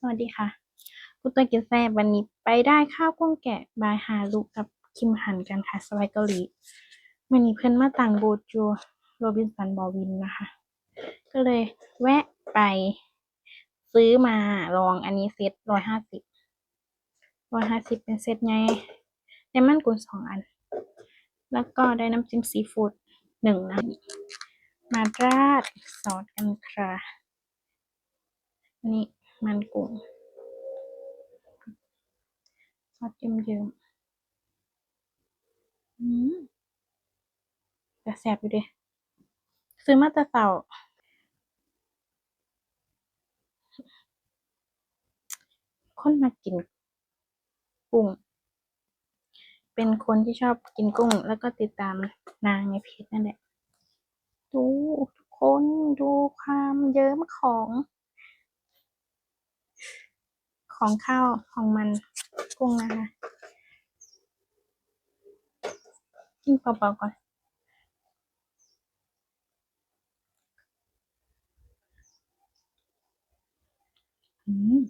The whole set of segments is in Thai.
สวัสดีค่ะคุณตัวกินแซ่บวันนี้ไปได้ข้าวกุ้งแกะบายฮารุกับคิมหันกันค่ะสไลด์เกาหลีวันนี้เพิ่อนมาต่างบูธอยู่โรบินสันบอวินนะคะ ก็เลยแวะไปซื้อมาลองอันนี้เซตร้อยห้าสิบร้อยห้าสิบเป็นเซตไงได้มันกุ้งสองอัน แล้วก็ได้น้ำจิ้มซีฟู้ดหนึ่งนะมาราดซอสกันค่ะนี่ มันกุ้งซอสเยิ้มๆอืมแต่แซ่บอยู่ดิซื้อมาแต่เช้าคนมากินกุ้ง เป็นคนที่ชอบกินกุ้ง แล้วก็ติดตามนางในเพจนั่นแหละ ดูทุกคนดูความเยิ้มของ ของข้าวของมันกุ้งนะคะกินเปล่าๆก่อนอืม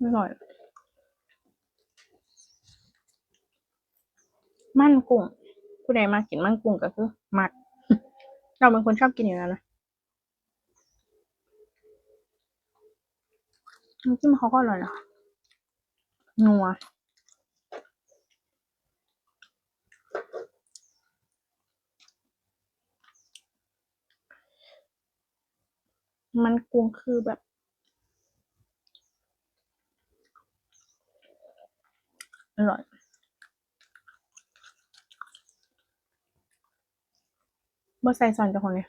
อร่อย มันกุ้งผู้ใดมากินมันกุ้งก็คือมัก เราเป็นคนชอบกินอยู่แล้วนะ น้ำจิ้มเขาก็อร่อยนะคะนัวมันกุ้งคือแบบ อร่อย บ่ใส่ซอนเจ้าของเลย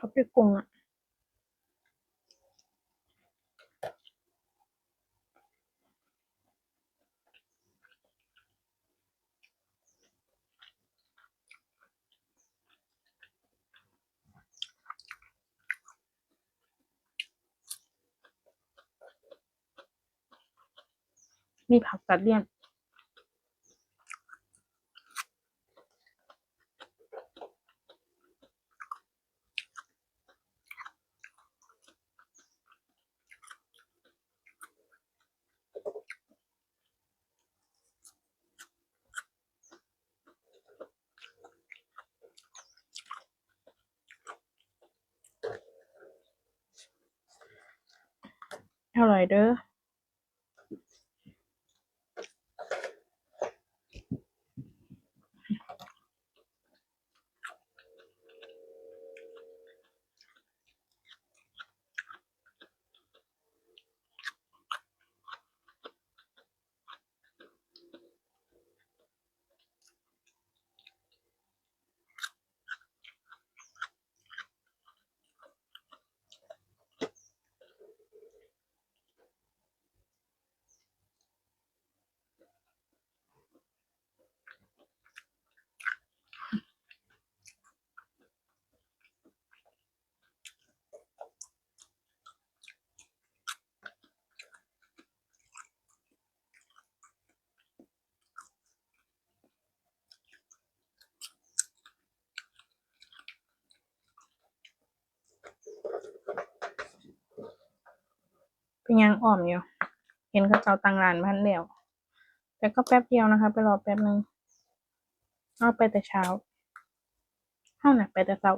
เขาเป็นกุ้งอะมีผักตัดเลี่ยน เท่าไรเด้อ เป็นยังอ่อมอยู่ เห็นเขาเจ้าตังร้านพันเดียวแต่ก็แป๊บเดียวนะคะ ไปรอแป๊บหนึ่งเอาไปแต่เช้าเข้าหนักไปแต่เช้า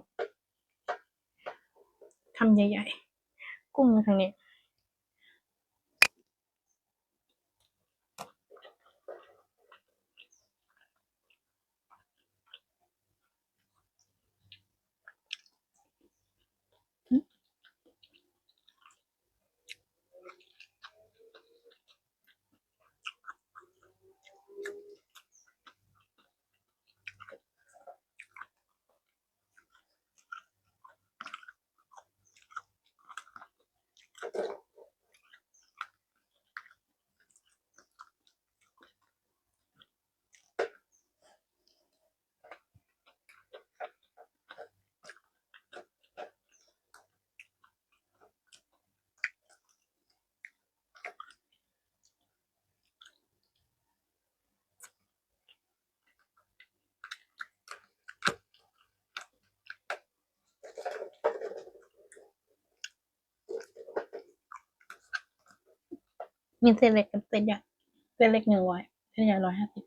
ทำใหญ่ๆ กุ้งอยู่ทางนี้ มีเส้นเล็กกับเส้นใหญ่เส้นเล็กหนึ่งร้อยเส้นใหญ่ร้อยห้าสิบ